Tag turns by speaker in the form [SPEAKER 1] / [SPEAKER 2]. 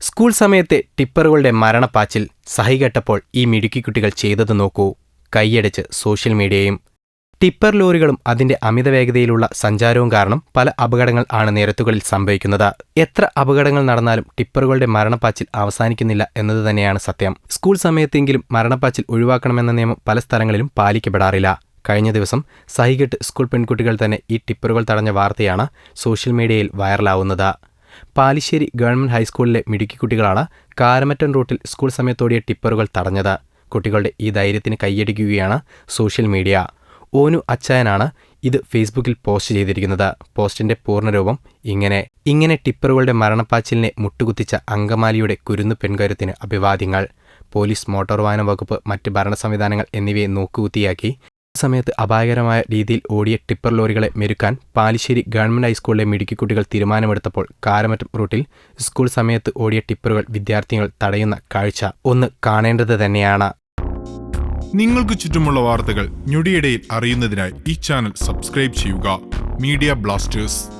[SPEAKER 1] School സമയത്തെ ടിപ്പറുകളുടെ മരണപ്പാച്ചിൽ സഹികെട്ടപ്പോൾ ഈ മിടുക്കിക്കുട്ടികൾ ചെയ്തത് നോക്കൂ. കൈയടിച്ച് സോഷ്യൽ മീഡിയയും ടിപ്പർ ലോറികളും അതിന്റെ അമിത വേഗതയിലുള്ള സഞ്ചാരവും കാരണം പല അപകടങ്ങൾ ആണ് നിരത്തുകളിൽ സംഭവിക്കുന്നത്. എത്ര അപകടങ്ങൾ നടന്നാലും ടിപ്പറുകളുടെ മരണപ്പാച്ചിൽ അവസാനിക്കുന്നില്ല എന്നത് തന്നെയാണ് സത്യം. സ്കൂൾ സമയത്തെങ്കിലും മരണപ്പാച്ചിൽ ഒഴിവാക്കണമെന്ന നിയമം പല സ്ഥലങ്ങളിലും പാലിക്കപ്പെടാറില്ല. കഴിഞ്ഞ ദിവസം സഹികെട്ട് സ്കൂൾ പെൺകുട്ടികൾ തന്നെ ഈ ടിപ്പറുകൾ തടഞ്ഞ വാർത്തയാണ് സോഷ്യൽ മീഡിയയിൽ വൈറലാവുന്നത്. പാലിശ്ശേരി ഗവൺമെന്റ് ഹൈസ്കൂളിലെ മിടുക്കി കുട്ടികളാണ് കാരമറ്റൻ റൂട്ടിൽ സ്കൂൾ സമയത്തോടിയ ടിപ്പറുകൾ തടഞ്ഞത്. കുട്ടികളുടെ ഈ ധൈര്യത്തിന് കൈയടിക്കുകയാണ് സോഷ്യൽ മീഡിയ. ഓനു അച്ചായനാണ് ഇത് ഫേസ്ബുക്കിൽ പോസ്റ്റ് ചെയ്തിരിക്കുന്നത്. പോസ്റ്റിന്റെ പൂർണരൂപം ഇങ്ങനെ. ഇങ്ങനെ ടിപ്പറുകളുടെ മരണപ്പാച്ചിലിനെ മുട്ടുകുത്തിച്ച അങ്കമാലിയുടെ കുരുന്നു പെൺകരുത്തിന് അഭിവാദ്യങ്ങൾ. പോലീസ് മോട്ടോർ വാഹന വകുപ്പ് മറ്റ് ഭരണ സംവിധാനങ്ങൾ എന്നിവയെ നോക്കുകുത്തിയാക്കി. സമയത്ത് അപായകരമായ രീതിയിൽ ഓടിയ ടിപ്പർ ലോറികളെ മെരുക്കാൻ പാലിശ്ശേരി ഗവൺമെന്റ് ഹൈസ്കൂളിലെ മിടുക്കിക്കുട്ടികൾ തീരുമാനമെടുത്തപ്പോൾ കാരമറ്റം റൂട്ടിൽ സ്കൂൾ സമയത്ത് ഓടിയ ടിപ്പറുകൾ വിദ്യാർത്ഥികൾ തടയുന്ന കാഴ്ച ഒന്ന് കാണേണ്ടത് തന്നെയാണ്.
[SPEAKER 2] നിങ്ങൾക്ക് ചുറ്റുമുള്ള വാർത്തകൾ ഞൊടിയിടയിൽ അറിയുന്നതിനായി ഈ ചാനൽ സബ്സ്ക്രൈബ് ചെയ്യുക. Media blasters.